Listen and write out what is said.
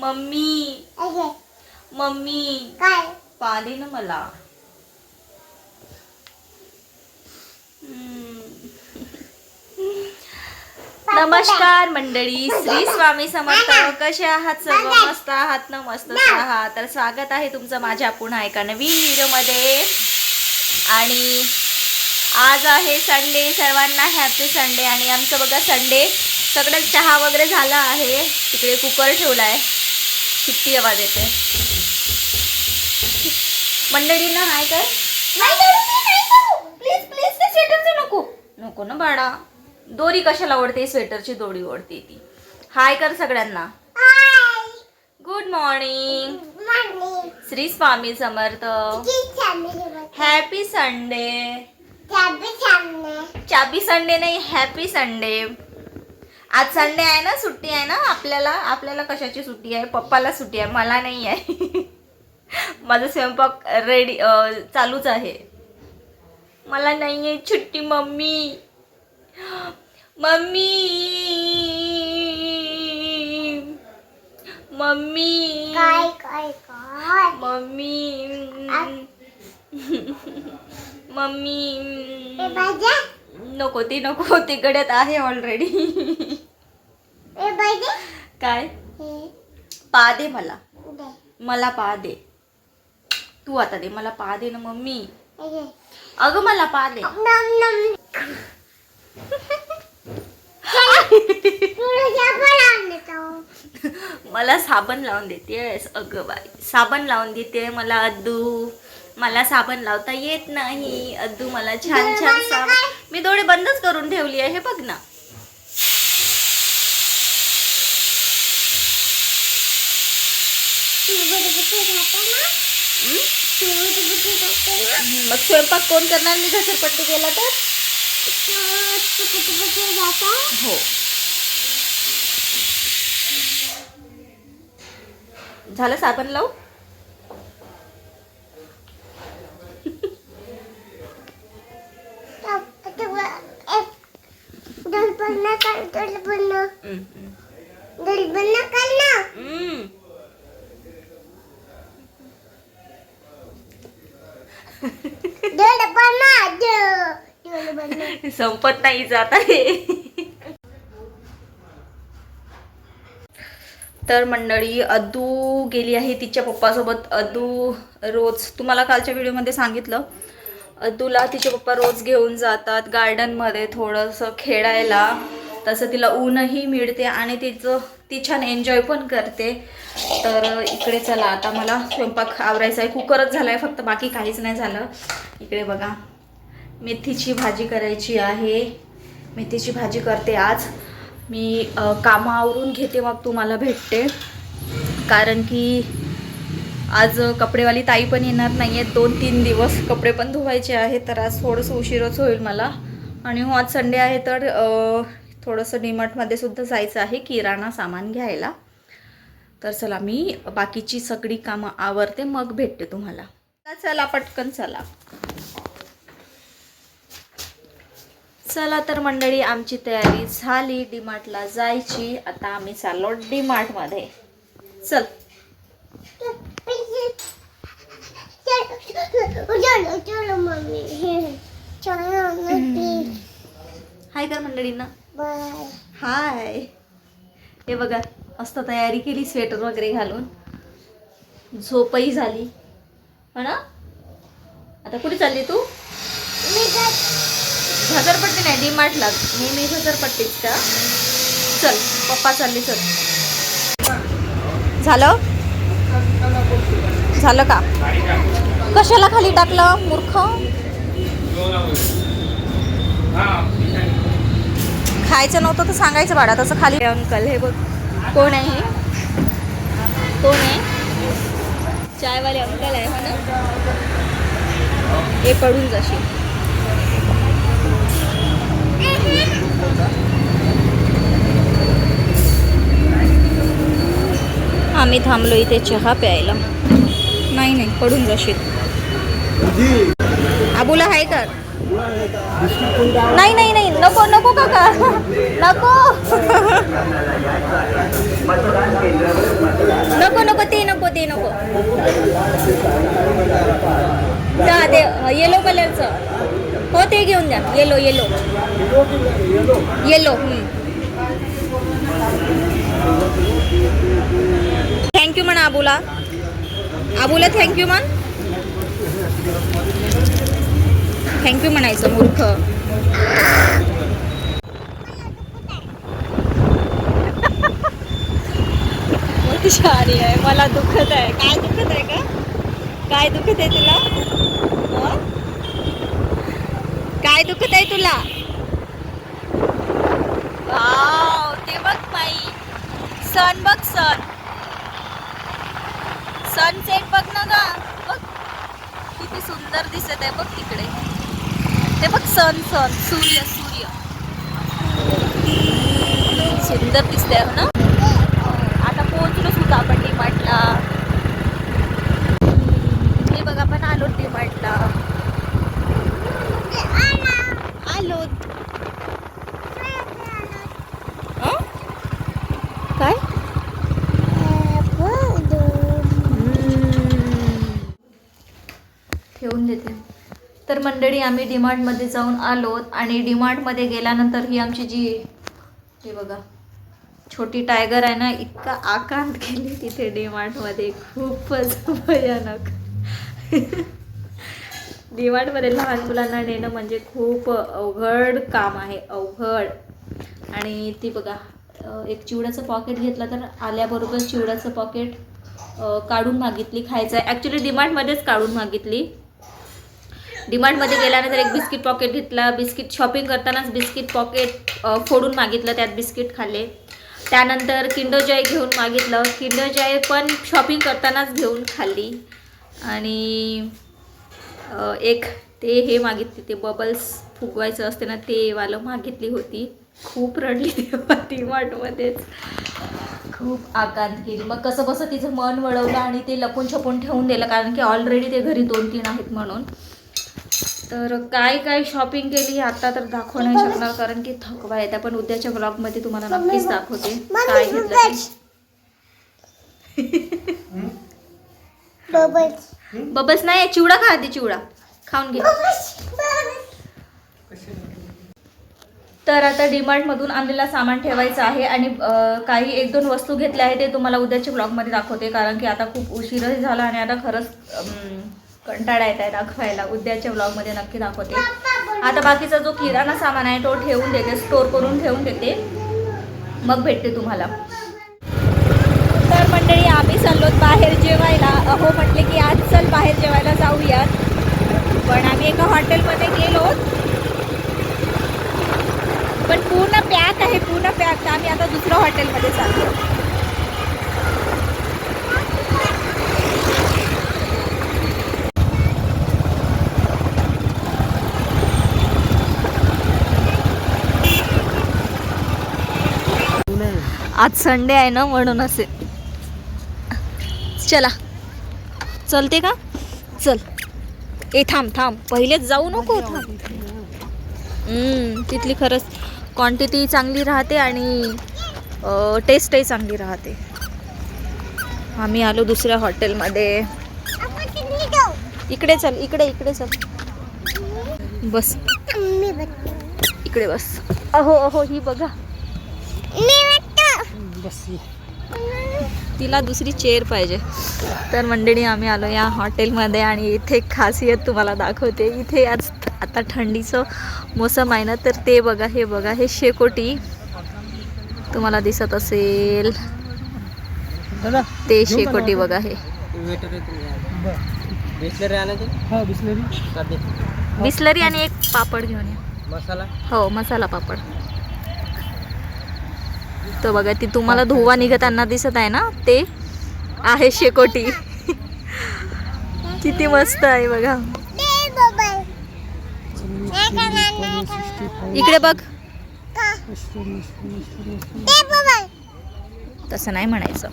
Mummy. Mummy. काय? पा दे ना मला. नमस्कार मंडळी. श्री स्वामी समर्थ. कसे आहात? सर्व मस्त आहात? ना मस्त आहात तर स्वागत आहे तुमचं माझ्या पुन्हा एका नवीन व्हिडिओमध्ये. आणि आज आहे संडे. सर्वांना हॅपी संडे. आणि आमचं बघा संडे. सगळं चहा वगैरे झाला आहे. तिकडे कुकर ठेवला आहे किती आवाज येते मंडळींना हाय कर प्लीज प्लीज ते स्वेटरचं नको. नको ना बाळा. दोरी कशाला ओढते? स्वेटरची दोरी ओढते ती. हाय कर सगळ्यांना. Good morning Shri Swami Samarth. Happy Sunday चाबी संडे नाही हॅपी संडे आज संडे आहे ना सुट्टी आहे ना आपल्याला आपल्याला कशाची सुट्टी आहे? पप्पाला सुट्टी आहे मला नाही आहे. माझा स्वयंपाक रेडी चालूच आहे. मला नाही आहे सुट्टी मम्मी. मम्मी. मम्मी. काय काय काय? मम्मी. मम्मी. नको ती नको तिकडेच आहे ऑलरेडी काय? पा दे मला. मला पा दे. तू आता दे. मला पा दे ना मम्मी. अगे मला पा दे. मला साबण लावून देतेस. अगं बाई. साबण लावून देते मला अद्दू. मला साबण लावता येत नाही. अद्दू मला छान छान साबण. मी डोळे बंदच करून ठेवली आहे हे बघ ना तू बडे बडे जाता ना हं? तू बडे बडे जाता ना मग स्वयंपाक कोण करणार? मी घसरपट्टी केला तर? हो. झालं साबण लावू? तब तब एक दल बनना कर दल बनना हं, हं. दल बनना करना हं. दल बनना दल बनना संपत नाही जात आहे. तर मंडळी अदू गेली आहे तिच्या पप्पासोबत. अदू रोज तुम्हाला कालच्या व्हिडिओमध्ये सांगितलं अदूला तिचे पप्पा रोज घेऊन जातात गार्डनमध्ये थोडंसं खेळायला. तसं तिला ऊनही मिळते आणि तिचं ती छान एन्जॉय पण करते. तर इकडे चला आता मला स्वयंपाक आवरायचा आहे. कुकरच झाला आहे फक्त बाकी काहीच नाही झालं. इकडे बघा. मेथीची भाजी करायची आहे. मेथीची भाजी करते आज. मी कामं आवरून घेते मग तुम्हाला भेटते. कारण की आज कपडेवाली ताई पण येणार नाही आहेत दोन तीन दिवस कपडे पण धुवायचे आहेत. तर आज थोडंसं उशीरच होईल मला. आणि हो आज संडे आहे तर थोडंसं डीमार्टमध्ये सुद्धा जायचं आहे. किराणा सामान घ्यायला. तर चला मी बाकीची सगळी कामं आवरते. मग भेटते तुम्हाला. चला पटकन चला. चला तर मंडळी आमची तयारी झाली. डीमार्टला जायची. आता आम्ही चाललो डीमार्टमध्ये. चल. हाय कर मंडळींना. हाय. हे बघा मस्त तयारी केली स्वेटर वगैरे घालून. झोपही झाली. हो ना? आता कुठे चालली तू? झरपट्टी नाही डी मार्टला नेहमी झरपट्टीच का? चल पप्पा चालली चल. झालं? झालं का? कशाला खाली टाकलं मूर्ख? खायचं नव्हतं तर सांगायचं बाळा तसं खाली अंकल हे बघ. कोण आहे हे? कोण आहे? चायवाले अंकल आहे हो ना? हे पडून जाशील. आम्ही थांबलो इथे चहा प्यायला. नाही नाही पडून जाशील. आबूला आहे का नाही नाही नाही नको नको काका. नको. नको नको ते नको का ते येलो कलरचं हो ते घेऊन द्या येलो येलो येलो थँक्यू म्हणा आबूला. आबूला थँक्यू म्हण. थँक्यू म्हणायचं मूर्ख. आहे मला दुखत आहे. काय दुखत आहे का? काय दुखत आहे तुला हं? पाय दुखत आहे तुला? वाव, ते बघ पायी सन बघ सन सनसेट बघ ना गा. बघ. किती सुंदर दिसत आहे बघ तिकडे. ते बघ सन सन सूर्य सूर्य. सुंदर दिसतंय हो ना आता पोहोचलोच होतो आपण डीमार्टला हे बघा आपण आलो डीमार्टला आलो अं? काय ठेवून देते तर मंडळी आम्ही डीमार्टमध्ये जाऊन आलो आणि डीमार्टमध्ये गेल्यानंतर ही आमची जी हे बघा छोटी टायगर आहे ना इतका आकार गेली तिथे डीमार्टमध्ये खूपच भयानक. डीमार्टमध्ये लहान मुलांना नेणं म्हणजे खूप अवघड काम आहे अवघड. आणि ती बघा एक चिवड्याचं पॉकेट घेतलं तर आल्याबरोबर चिवड्याचं पॉकेट काढून मागितली खायचं आहे. ॲक्च्युली डीमार्टमध्येच काढून मागितली. डिमांडमध्ये गेल्यानंतर एक बिस्किट पॉकेट घेतला बिस्किट शॉपिंग करतानाच बिस्किट पॉकेट फोडून मागितलं त्यात बिस्किट खाल्ले. त्यानंतर किंडर जॉय घेऊन मागितलं. किंडर जॉय पण शॉपिंग करतानाच घेऊन खाल्ली. आणि एक ते हे मागितले ते बबल्स फुगवायचं असते ना ते वालं मागितली होती. खूप रडली तेव्हा खूप आकांत केली. मग कसं कसं तिचं मन वळवलं आणि ते लपून छपून ठेवून दिलं कारण की ऑलरेडी ते घरी दोन तीन आहेत म्हणून. तर काय काय शॉपिंग केली आता तर दाखवू नाही शकणार कारण की थकवा येते पण उद्याच्या ब्लॉगमध्ये तुम्हाला नक्कीच दाखवते. काय घेतलं. बबल्स बबल्स नाही चिवडा खा आधी चिवडा. खाऊन घे. तर आता डीमार्टमधून आणलेला सामान ठेवायचं आहे आणि काही एक दोन वस्तू घेतल्या आहे ते तुम्हाला उद्याच्या ब्लॉगमध्ये दाखवते कारण की आता खूप उशीरही झाला आणि आता खरंच कंटाळा येत आहे दाखवायला. उद्याच्या व्लॉगमध्ये नक्की दाखवते. आता बाकीचा जो किराणा सामान आहे तो ठेवून देते स्टोर करून ठेवून देते. मग भेटते तुम्हाला. तर मंडळी आम्ही चाललो बाहेर जेवायला. अहो म्हटले की आज चल बाहेर जेवायला जाऊयात. पण आम्ही एका हॉटेलमध्ये गेलो. पण पूर्ण पॅक आहे पूर्ण पॅक तर आम्ही आता दुसऱ्या हॉटेलमध्ये चाललो आज संडे आहे ना म्हणून असे. चला. चलते का? चल. ए थांब थांब. पहिलेच जाऊ नको थांब. तिथली खरंच क्वांटिटी चांगली राहते आणि टेस्टही चांगली राहते. आम्ही आलो दुसऱ्या हॉटेलमध्ये इकडे चल इकडे इकडे चल. बस. इकडे बस. अहो अहो ही बघा. बघतो तिला दुसरी चेअर पाहिजे. तर मंडळी आम्ही आलो या हॉटेलमध्ये आणि इथे खासियत तुम्हाला दाखवते. इथे आज आता थंडीचं मोसम आहे ना तर ते बघा हे बघा हे शेकोटी तुम्हाला दिसत असेल. ते शेकोटी बघा हे. हो बिस्लरी आणि एक पापड घेऊन या. मसाला? हो मसाला पापड. तो बघा ती तुम्हाला धुवा निघताना दिसत आहे ना? ते आहे शेकोटी. किती मस्त आहे बघा. इकडे बघ. तसं नाही म्हणायचं.